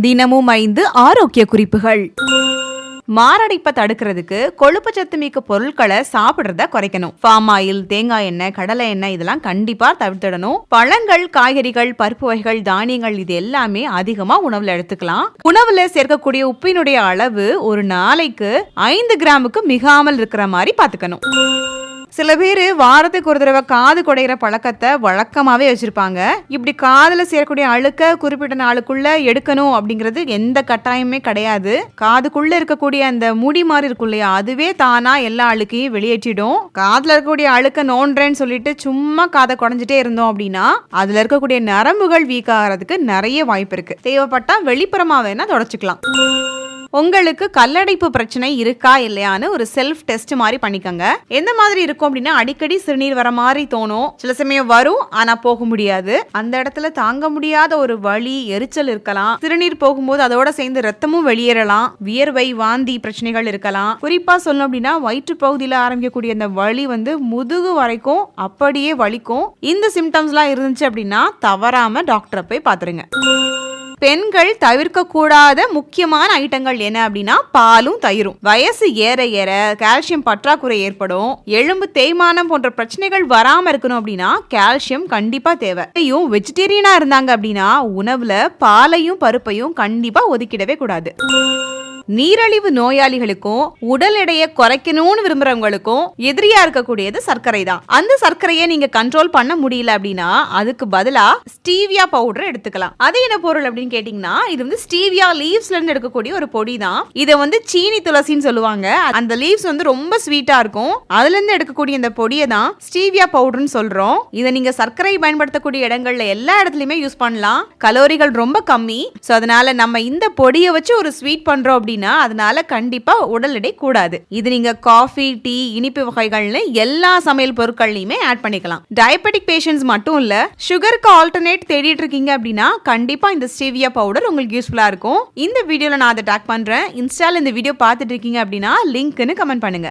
தினமும் ஐந்து ஆரோக்கிய குறிப்புகள். மாரடைப்பை தடுக்கிறதுக்கு கொழுப்பு சத்து மிக்க பொருட்களை சாப்பிடுறத குறைக்கணும். பாம் ஆயில் தேங்காய் எண்ணெய் கடலை எண்ணெய் இதெல்லாம் கண்டிப்பா தவிர்த்திடணும். பழங்கள் காய்கறிகள் பருப்பு வகைகள் தானியங்கள் இது எல்லாமே அதிகமா உணவுல எடுத்துக்கலாம். உணவுல சேர்க்கக்கூடிய உப்பினுடைய அளவு ஒரு நாளைக்கு ஐந்து கிராமுக்கு மிகாமல் இருக்கிற மாதிரி பாத்துக்கணும் சில பேர் வாரத்துக்கு ஒரு தடவை காது குடையிற பழக்கத்தை வழக்கமாகவே வச்சுருப்பாங்க. இப்படி காதில் சேரக்கூடிய அழுக்க குறிப்பிட்ட நாளுக்குள்ள எடுக்கணும் அப்படிங்கிறது எந்த கட்டாயமே கிடையாது. காதுக்குள்ள இருக்கக்கூடிய அந்த முடி மாதிரி இருக்கும் இல்லையா? அதுவே தானா எல்லா அழுக்கையும் வெளியேற்றிடும். காதில் இருக்கக்கூடிய அழுக்க நோன்றேன்னு சொல்லிட்டு சும்மா காதை குடஞ்சிட்டே இருந்தோம் அப்படின்னா அதுல இருக்கக்கூடிய நரம்புகள் வீக் ஆகிறதுக்கு நிறைய வாய்ப்பு இருக்கு. தேவைப்பட்டா வெளிப்புறமா வேணா தொடச்சிக்கலாம். உங்களுக்கு கல்லடைப்பு பிரச்சனை இருக்கா இல்லையான்னு ஒரு செல்ஃப் டெஸ்ட் மாதிரி பண்ணிக்கோங்க. எந்த மாதிரி இருக்கும் அப்படின்னா அடிக்கடி சிறுநீர் வர மாதிரி தோணும். சில சமயம் வரும் ஆனா போக முடியாது. அந்த இடத்துல தாங்க முடியாத ஒரு வலி எரிச்சல் இருக்கலாம். சிறுநீர் போகும்போது அதோட சேர்ந்து ரத்தமும் வெளியேறலாம். வியர்வை வாந்தி பிரச்சனைகள் இருக்கலாம். குறிப்பா சொல்லணும் அப்படின்னா வயிற்று பகுதியில் ஆரம்பிக்கக்கூடிய அந்த வலி வந்து முதுகு வரைக்கும் அப்படியே வலிக்கும். இந்த சிம்டம்ஸ்லாம் இருந்துச்சு அப்படின்னா தவறாம டாக்டரை போய் பார்த்துருங்க. பெண்கள் தவிர்க்கக்கூடாத முக்கியமான ஐட்டங்கள் என்ன அப்படின்னா பாலும் தயிரும். வயசு ஏற ஏற கால்சியம் பற்றாக்குறை ஏற்படும். எலும்பு தேய்மானம் போன்ற பிரச்சனைகள் வராம இருக்கணும் அப்படின்னா கால்சியம் கண்டிப்பா தேவை. இதையும் வெஜிடேரியனா இருந்தாங்க அப்படின்னா உணவுல பாலையும் பருப்பையும் கண்டிப்பா ஒதுக்கிடவே கூடாது. நீரழிவு நோயாளிகளுக்கும் உடல் எடையை குறைக்கணும்னு விரும்புறவங்களுக்கும் எதிரியா இருக்கக்கூடியது சர்க்கரை தான். அந்த சர்க்கரையை நீங்க கண்ட்ரோல் பண்ண முடியல அப்படின்னா அதுக்கு பதிலா ஸ்டீவியா பவுடர் எடுத்துக்கலாம். அது என்ன பொருள் அப்படின்னு கேட்டீங்கன்னா இது வந்து ஸ்டீவியா லீவ்ஸ்ல இருந்து எடுக்கக்கூடிய ஒரு பொடி தான். இதை வந்து சீனி துளசின்னு சொல்லுவாங்க. அந்த லீவ்ஸ் வந்து ரொம்ப ஸ்வீட்டா இருக்கும். அதுல இருந்து எடுக்கக்கூடிய இந்த பொடியை தான் ஸ்டீவியா பவுடர்னு சொல்றோம். இதை நீங்க சர்க்கரை பயன்படுத்தக்கூடிய இடங்கள்ல எல்லா இடத்துலயுமே யூஸ் பண்ணலாம். கலோரிகள் ரொம்ப கம்மி. ஸோ அதனால நம்ம இந்த பொடியை வச்சு ஒரு ஸ்வீட் பண்றோம் அப்படின்னு அதனால கண்டிப்பா உடல் எடை கூடாது. இது நீங்க காஃபி டீ இனிப்பு வகைகள்னு எல்லா சமையல் பொருட்கள்லையுமே ஆட் பண்ணிக்கலாம். டயபெட்டிக் பேஷண்ட்ஸ் மட்டும் இல்ல சுகருக்கு ஆல்டர்னேட் தேடிட்டு இருக்கீங்க அப்படின்னா கண்டிப்பா இந்த ஸ்டீவியா பவுடர் உங்களுக்கு யூஸ்ஃபுல்லா இருக்கும். இந்த வீடியோல நான் அதை டேக் பண்றேன். இன்ஸ்டால இந்த வீடியோ பார்த்துட்டு இருக்கீங்க அப்படின்னா லிங்க்னு கமெண்ட் பண்ணுங்க.